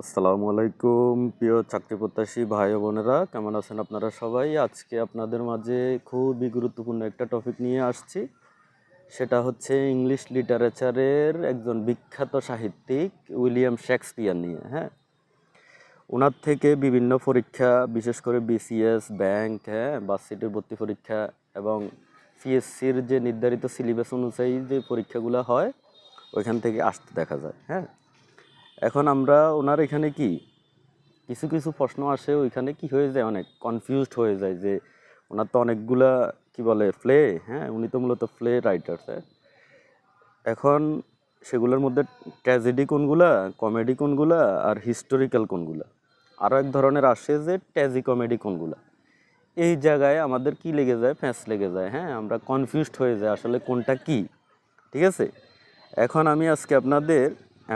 আসসালামু আলাইকুম, প্রিয় চাকরি প্রত্যাশী ভাই বোনেরা, কেমন আছেন আপনারা সবাই? আজকে আপনাদের মাঝে খুবই গুরুত্বপূর্ণ একটা টপিক নিয়ে আসছি। সেটা হচ্ছে ইংলিশ লিটারেচারের একজন বিখ্যাত সাহিত্যিক উইলিয়াম শেক্সপিয়ার নিয়ে হ্যাঁ? ওনার থেকে বিভিন্ন পরীক্ষা, বিশেষ করে বিসিএস ব্যাংক হ্যাঁ বাসিটির ভর্তি পরীক্ষা এবং সিএসসির যে নির্ধারিত সিলেবাস অনুযায়ী যে পরীক্ষাগুলো হয়, ওইখান থেকে আসতে দেখা যায় হ্যাঁ? এখন আমরা ওনার এখানে কি? কিছু কিছু প্রশ্ন আসে, ওইখানে কি হয়ে যায়? অনেক কনফিউজড হয়ে যায় যে ওনার তো অনেকগুলা, কি বলে ফ্লে হ্যাঁ উনি তো মূলত ফ্লে রাইটার হ্যাঁ? এখন সেগুলোর মধ্যে ট্র্যাজেডি কোনগুলা কমেডি কোনগুলা, আর হিস্টোরিক্যাল কোনগুলা? আরও এক ধরনের আসে যে ট্র্যাজি কমেডি কোনগুলা? এই জায়গায় আমাদের কি লেগে যায়? ফ্যাঁস লেগে যায় হ্যাঁ? আমরা কনফিউজড হয়ে যায় আসলে কোনটা কি? ঠিক আছে? এখন আমি আজকে আপনাদের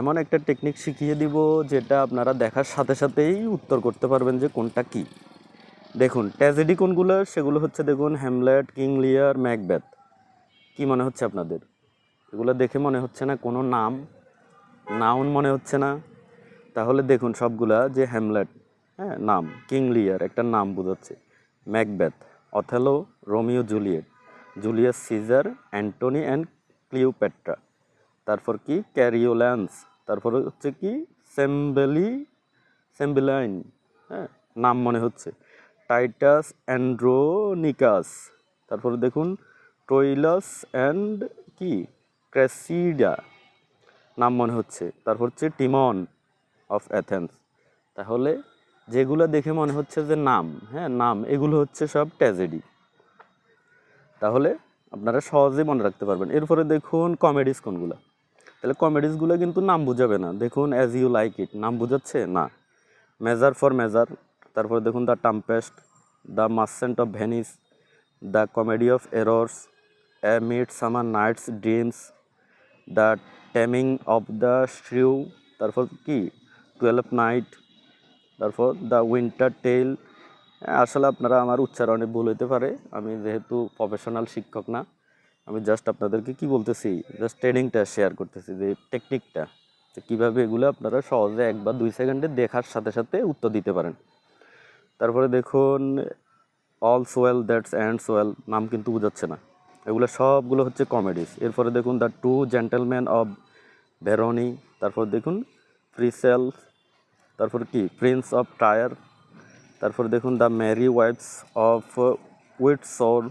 এমন একটা টেকনিক শিখিয়ে দিব যেটা আপনারা দেখার সাথে সাথেই উত্তর করতে পারবেন যে কোনটা কি। দেখুন ট্র্যাজেডি কোনগুলো? সেগুলো হচ্ছে দেখুন হ্যামলেট কিং লিয়ার ম্যাকবেথ কি মনে হচ্ছে আপনাদের? এগুলো দেখে মনে হচ্ছে না কোনো নাম? নাউন মনে হচ্ছে না? তাহলে দেখুন সবগুলা যে হ্যামলেট হ্যাঁ নাম কিং লিয়ার একটা নাম বোঝাচ্ছে। Macbeth Othello Romeo Juliet Julius Caesar Antony and Cleopatra তারপর কি? ক্যারিওল্যান্স তারপর হচ্ছে কি? সেম্বেলি সেম্বেলাইন হ্যাঁ নাম মনে হচ্ছে। টাইটাস অ্যান্ড্রোনিকাস তারপরে দেখুন ট্রইলাস অ্যান্ড কি? ক্রেসিডা নাম মনে হচ্ছে। তারপর হচ্ছে টিমন অফ অ্যাথেন্স তাহলে যেগুলো দেখে মনে হচ্ছে যে নাম হ্যাঁ নাম, এগুলো হচ্ছে সব ট্র্যাজেডি তাহলে আপনারা সহজেই মনে রাখতে পারবেন। এরপরে দেখুন কমেডিস কোনগুলো। তাহলে কমেডিসগুলো কিন্তু নাম বুঝাবে না। দেখুন অ্যাজ ইউ লাইক ইট নাম বুঝাচ্ছে? না। মেজার ফর মেজার তারপরে দেখুন the Tempest the Merchant of Venice the Comedy of Errors midsummer night's dreams the taming of the shrew তারপর কি? টুয়েলভ নাইট তারপর দ্য উইন্টার টেল আসলে আপনারা আমার উচ্চারণে ভুল হতে পারে। আমি যেহেতু প্রফেশনাল শিক্ষক না আমি জাস্ট আপনাদেরকে কি বলতেছি জাস্ট ট্রেনিংটা শেয়ার করতেছি, যে টেকনিকটা যে কীভাবে এগুলো আপনারা সহজে এক বা দুই সেকেন্ডে দেখার সাথে সাথে উত্তর দিতে পারেন। তারপরে দেখুন all's well that's end well নাম কিন্তু বোঝাচ্ছে না। এগুলো সবগুলো হচ্ছে কমেডিস এরপরে দেখুন the two gentleman of Verona তারপর দেখুন প্রিসেল তারপর কি প্রিন্স অফ টায়ার তারপর দেখুন the merry wives of Windsor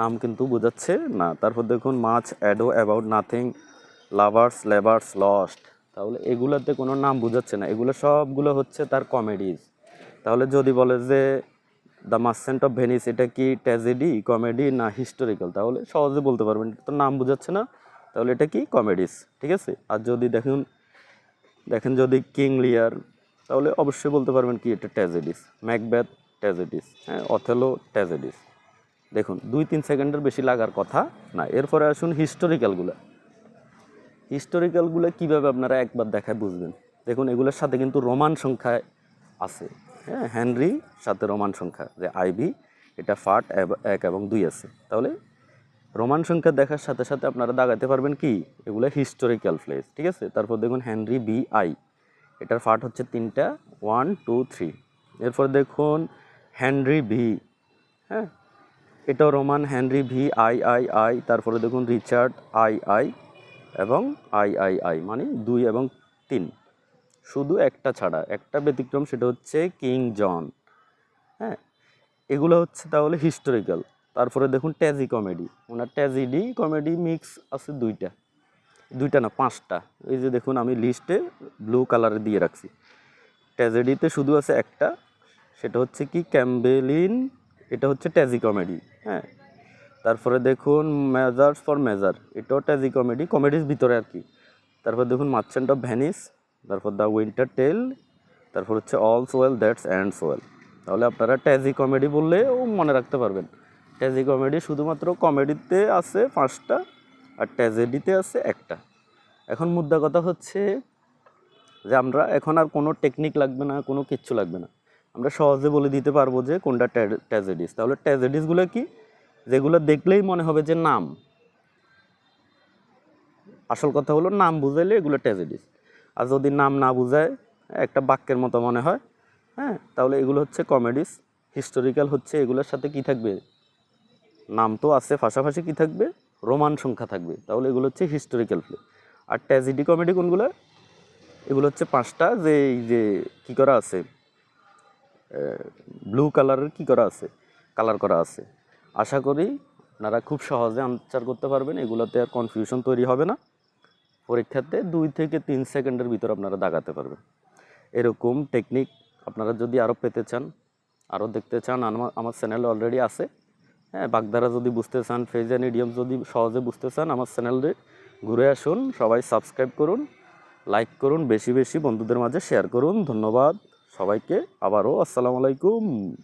নাম কিন্তু বোঝাচ্ছে না। তারপর দেখুন much ado about nothing love's labour's lost তাহলে এগুলোতে কোনো নাম বোঝাচ্ছে না। এগুলো সবগুলো হচ্ছে তার কমেডিজ তাহলে যদি বলে যে দ্য মার্সেন্ট অফ ভেনিস এটা কি ট্র্যাজেডি কমেডি না হিস্টোরিক্যাল তাহলে সহজে বলতে পারবেন তো নাম বোঝাচ্ছে না। তাহলে এটা কি কমেডিস ঠিক আছে? আর যদি দেখুন, দেখেন যদি কিং লিয়ার তাহলে অবশ্যই বলতে পারবেন কি এটা ট্র্যাজেডিস ম্যাকব্যাথ ট্র্যাজেডিস হ্যাঁ অথেলো ট্র্যাজেডিস দেখুন, দুই তিন সেকেন্ডের বেশি লাগার কথা না। এরপরে আসুন হিস্টোরিক্যালগুলো হিস্টোরিক্যালগুলো কীভাবে আপনারা একবার দেখায় বুঝবেন? দেখুন, এগুলোর সাথে কিন্তু রোমান সংখ্যায় আছে। হ্যাঁ হেনরি সাথে রোমান সংখ্যা, যে আইবি এটা ফাট এক এবং দুই আছে। তাহলে রোমান সংখ্যা দেখার সাথে সাথে আপনারা দাগাতে পারবেন কি? এগুলো হিস্টোরিক্যাল প্লেস ঠিক আছে? তারপর দেখুন, হেনরি বি আই, এটার ফাট হচ্ছে তিনটা ওয়ান টু থ্রি এরপর দেখুন, হেনরি ভি হ্যাঁ? এটাও Roman, Henry V, I I I, তারপরে দেখুন রিচার্ড, আই আই এবং আই আই আই মানে দুই এবং তিন। শুধু একটা ছাড়া, একটা ব্যতিক্রম সেটা হচ্ছে কিং জন। হ্যাঁ এগুলো হচ্ছে তাহলে হিস্টোরিক্যাল তারপরে দেখুন ট্যাজি কমেডি। ওনার ট্যাজিডি কমেডি মিক্স আছে দুইটা। দুইটা না, পাঁচটা। এই যে দেখুন আমি লিস্টে ব্লু কালারে দিয়ে রাখছি। ট্র্যাজেডিতে শুধু আছে একটা, সেটা হচ্ছে কি ক্যাম্বেলিন, এটা হচ্ছে ট্যাজি কমেডি। তারপরে দেখুন মেজার্স ফর মেজার, এটাও ট্যাজি কমেডি, কমেডির ভিতরে আর কি। তারপর দেখুন মার্চেন্ট অফ ভ্যানিস তারপর দ্য উইন্টার টেল, তারপর হচ্ছে all's well that's end well তাহলে আপনারা ট্যাজি কমেডি বললেও মনে রাখতে পারবেন। ট্যাজি কমেডি শুধুমাত্র কমেডিতে আছে পাঁচটা আর ট্র্যাজেডিতে আছে একটা। এখন মুদ্রা কথা হচ্ছে যে আমরা এখন আর কোনো টেকনিক লাগবে না, কোনো কিচ্ছু লাগবে না। আমরা সহজে বলে দিতে পারব যে কোনটা ট্র্যাজেডিস। তাহলে ট্র্যাজেডিসগুলো কি? যেগুলো দেখলেই মনে হবে যে নাম। আসল কথা হলো নাম বুঝাইলে এগুলো ট্র্যাজেডিস আর যদি নাম না বুঝায়, একটা বাক্যের মতো মনে হয় হ্যাঁ? তাহলে এগুলো হচ্ছে কমেডিস হিস্টোরিক্যাল হচ্ছে এগুলোর সাথে কি থাকবে? নাম তো আছে পাশাপাশি কি থাকবে? রোমান সংখ্যা থাকবে। তাহলে এগুলো হচ্ছে হিস্টোরিক্যাল প্লে আর ট্র্যাজেডি কমেডি কোনগুলো? এগুলো হচ্ছে পাঁচটা যে এই যে কী করা আছে? ব্লু কালারের কি করা আছে? কালার করা আছে। আশা করি আপনারা খুব সহজে আনসার করতে পারবেন। এগুলোতে আর কনফিউশন তৈরি হবে না। পরীক্ষাতে দুই থেকে তিন সেকেন্ডের ভিতর আপনারা দাগাতে পারবেন। এরকম টেকনিক আপনারা যদি আরও পেতে চান আরও দেখতে চান আমার আমার চ্যানেল অলরেডি আছে। হ্যাঁ বাগধারা যদি বুঝতে চান ফেজ অ্যান্ড ইডিয়ম যদি সহজে বুঝতে চান, আমার চ্যানেলে ঘুরে আসুন, সবাই সাবস্ক্রাইব করুন লাইক করুন, বেশি বেশি বন্ধুদের মাঝে শেয়ার করুন। ধন্যবাদ সবাইকে। আবারও আসসালামু আলাইকুম।